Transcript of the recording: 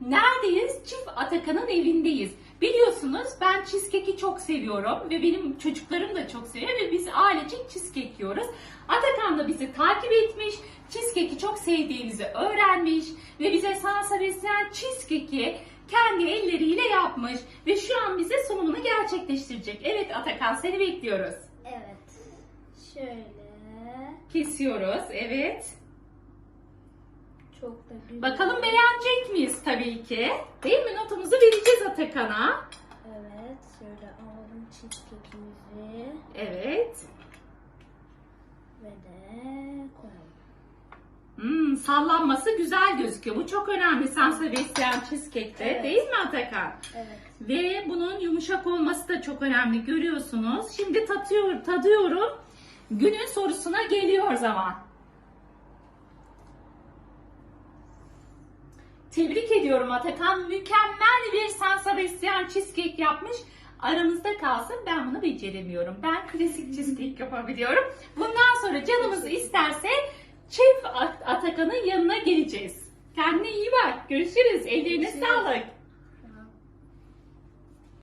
Neredeyiz? Çift Atakan'ın evindeyiz. Biliyorsunuz ben cheesecake'i çok seviyorum ve benim çocuklarım da çok seviyor ve biz ailecek cheesecake yiyoruz. Atakan da bizi takip etmiş, cheesecake'i çok sevdiğimizi öğrenmiş ve bize Sansa besleyen cheesecake'i kendi elleriyle yapmış ve şu an bize sunumunu gerçekleştirecek. Evet Atakan seni bekliyoruz. Evet. Şöyle. Kesiyoruz, evet. Çok da güzel. Bakalım beğenecek miyiz tabii ki. Değil mi? Notumuzu vereceğiz Atakan'a. Evet. Şöyle alalım cheesecake'imizi Evet. ve de koyalım. Hmm, sallanması güzel gözüküyor. Bu çok önemli Sansa besleyen cheesecake'te. Evet. Değil mi Atakan? Evet. Ve bunun yumuşak olması da çok önemli. Görüyorsunuz. Şimdi tatıyor, tadıyorum. Günün sorusuna geliyor zaman. Tebrik ediyorum Atakan. Mükemmel bir Sansa besleyen cheesecake yapmış. Aramızda kalsın ben bunu beceremiyorum. Ben klasik cheesecake yapabiliyorum. Bundan sonra canımız isterse At- Atakan'ın yanına geleceğiz. Kendine iyi bak. Görüşürüz. Ellerine Görüşürüz. sağlık.